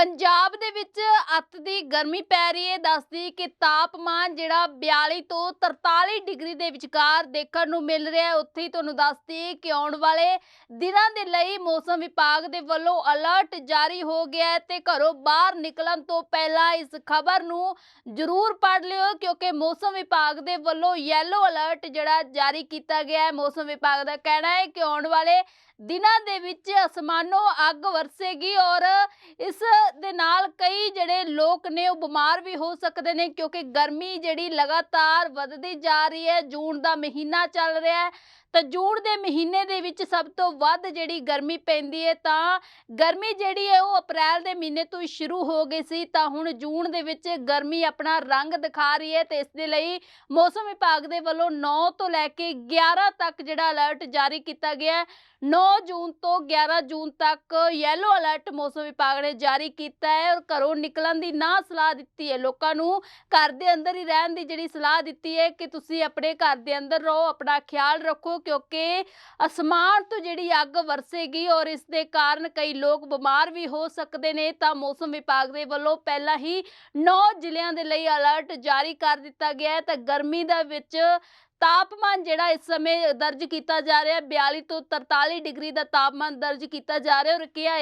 ਪੰਜਾਬ ਦੇ ਵਿੱਚ ਅੱਤ ਦੀ ਗਰਮੀ ਪੈ ਰਹੀ ਹੈ, ਦੱਸਦੀ ਕਿ ਤਾਪਮਾਨ ਜਿਹੜਾ 42 ਤੋਂ 43 ਡਿਗਰੀ ਦੇ ਵਿਚਕਾਰ ਦੇਖਣ ਨੂੰ ਮਿਲ ਰਿਹਾ ਹੈ। ਉੱਥੇ ਹੀ ਤੁਹਾਨੂੰ ਦੱਸਦੀ ਕਿ ਆਉਣ ਵਾਲੇ ਦਿਨਾਂ ਦੇ ਲਈ ਮੌਸਮ ਵਿਭਾਗ ਦੇ ਵੱਲੋਂ ਅਲਰਟ ਜਾਰੀ ਹੋ ਗਿਆ ਹੈ ਤੇ ਘਰੋਂ ਬਾਹਰ ਨਿਕਲਣ ਤੋਂ ਪਹਿਲਾਂ ਇਸ ਖਬਰ ਨੂੰ ਜ਼ਰੂਰ ਪੜ੍ਹ ਲਿਓ ਕਿਉਂਕਿ ਮੌਸਮ ਵਿਭਾਗ ਦੇ ਵੱਲੋਂ ਯੈਲੋ ਅਲਰਟ ਜਿਹੜਾ ਜਾਰੀ ਕੀਤਾ ਗਿਆ ਹੈ। ਮੌਸਮ ਵਿਭਾਗ ਦਾ ਕਹਿਣਾ ਹੈ ਕਿ ਆਉਣ ਵਾਲੇ ਦਿਨਾਂ ਦੇ ਵਿੱਚ ਅਸਮਾਨੋਂ ਅੱਗ ਵਰਸੇਗੀ ਔਰ ਇਸ ਦੇ ਨਾਲ ਕਈ ਜਿਹੜੇ ਲੋਕ ਨੇ ਉਹ ਬਿਮਾਰ ਵੀ ਹੋ ਸਕਦੇ ਨੇ ਕਿਉਂਕਿ ਗਰਮੀ ਜਿਹੜੀ ਲਗਾਤਾਰ ਵੱਧਦੀ ਜਾ ਰਹੀ ਹੈ, ਜੂਨ ਦਾ ਮਹੀਨਾ ਚੱਲ ਰਿਹਾ ਹੈ। ਤਾਂ ਜੂਨ ਦੇ ਮਹੀਨੇ ਦੇ ਵਿੱਚ ਸਭ ਤੋਂ ਵੱਧ ਜਿਹੜੀ ਗਰਮੀ ਪੈਂਦੀ ਹੈ ਤਾਂ ਗਰਮੀ ਜਿਹੜੀ ਹੈ ਉਹ ਅਪ੍ਰੈਲ ਦੇ ਮਹੀਨੇ ਤੋਂ ਹੀ ਸ਼ੁਰੂ ਹੋ ਗਈ ਸੀ। ਤਾਂ ਹੁਣ ਜੂਨ ਦੇ ਵਿੱਚ ਗਰਮੀ ਆਪਣਾ ਰੰਗ ਦਿਖਾ ਰਹੀ ਹੈ ਤੇ ਇਸ ਦੇ ਲਈ ਮੌਸਮ ਵਿਭਾਗ ਦੇ ਵੱਲੋਂ 9 ਤੋਂ ਲੈ ਕੇ 11 ਤੱਕ ਜਿਹੜਾ ਅਲਰਟ ਜਾਰੀ ਕੀਤਾ ਗਿਆ ਹੈ 9 ਜੂਨ ਤੋਂ 11 ਜੂਨ ਤੱਕ ਯੈਲੋ ਅਲਰਟ ਮੌਸਮ ਵਿਭਾਗ ਨੇ ਜਾਰੀ ਕੀਤਾ ਹੈ ਔਰ ਘਰੋਂ ਨਿਕਲਣ ਦੀ ਨਾ ਸਲਾਹ ਦਿੱਤੀ ਹੈ ਲੋਕਾਂ ਨੂੰ ਘਰ ਦੇ ਅੰਦਰ ਹੀ ਰਹਿਣ ਦੀ ਜਿਹੜੀ ਸਲਾਹ ਦਿੱਤੀ ਹੈ ਕਿ ਤੁਸੀਂ ਆਪਣੇ ਘਰ ਦੇ ਅੰਦਰ ਰਹੋ, ਆਪਣਾ ਖਿਆਲ ਰੱਖੋ ਕਿਉਂਕਿ ਅਸਮਾਨ ਤੋਂ ਜਿਹੜੀ ਅੱਗ ਵਰਸੇਗੀ ਔਰ ਇਸ ਦੇ ਕਾਰਨ ਕਈ ਲੋਕ ਬਿਮਾਰ ਵੀ ਹੋ ਸਕਦੇ ਨੇ, ਤਾਂ ਮੌਸਮ ਵਿਭਾਗ ਦੇ ਵੱਲੋਂ ਪਹਿਲਾਂ ਹੀ 9 ਜ਼ਿਲ੍ਹਿਆਂ ਦੇ ਲਈ ਅਲਰਟ ਜਾਰੀ ਕਰ ਦਿੱਤਾ ਗਿਆ ਹੈ। ਤਾਂ ਗਰਮੀ ਦਾ ਵਿੱਚ ਤਾਪਮਾਨ ਜਿਹੜਾ ਇਸ ਸਮੇਂ ਦਰਜ ਕੀਤਾ ਜਾ ਰਿਹਾ ਹੈ 42 ਤੋਂ 43 ਡਿਗਰੀ ਦਾ ਤਾਪਮਾਨ ਦਰਜ ਕੀਤਾ ਜਾ ਰਿਹਾ ਔਰ ਕਿਹਾ